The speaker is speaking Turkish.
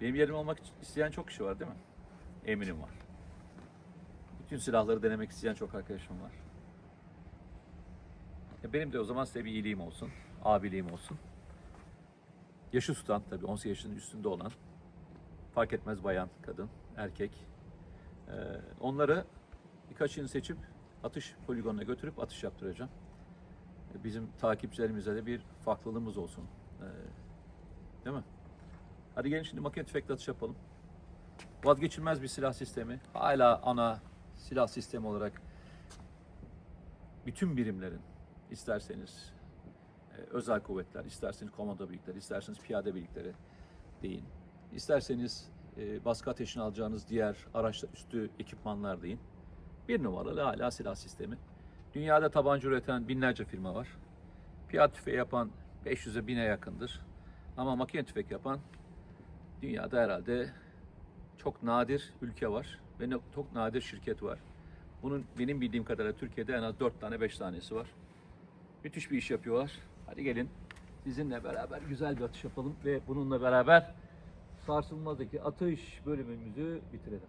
Benim yerim olmak isteyen çok kişi var değil mi? Eminim var. Bütün silahları denemek isteyen çok arkadaşım var. E benim de o zaman size bir iyiliğim olsun, abiliğim olsun. Yaşı tutan tabii 18 yaşının üstünde olan, fark etmez bayan, kadın, erkek. Ee, onları birkaçını seçip atış poligonuna götürüp atış yaptıracağım. E, Bizim takipçilerimize de bir farklılığımız olsun. Ee, değil mi? Hadi gelin şimdi makine tüfekle atış yapalım. Vazgeçilmez bir silah sistemi. Hala ana silah sistemi olarak bütün birimlerin isterseniz e, özel kuvvetler, isterseniz komando birlikleri, isterseniz piyade birlikleri deyin. İsterseniz e, baskı ateşini alacağınız diğer araçla üstü ekipmanlar deyin. Bir numaralı hala silah sistemi. Dünyada tabanca üreten binlerce firma var. Piyade tüfeği yapan 500'e 1000'e yakındır. Ama makine tüfek yapan dünyada herhalde çok nadir ülke var ve çok nadir şirket var. Bunun benim bildiğim kadarıyla Türkiye'de en az 4 tane 5 tanesi var. Müthiş bir iş yapıyorlar. Hadi gelin sizinle beraber güzel bir atış yapalım ve bununla beraber sarsılmazdaki atış bölümümüzü bitirelim.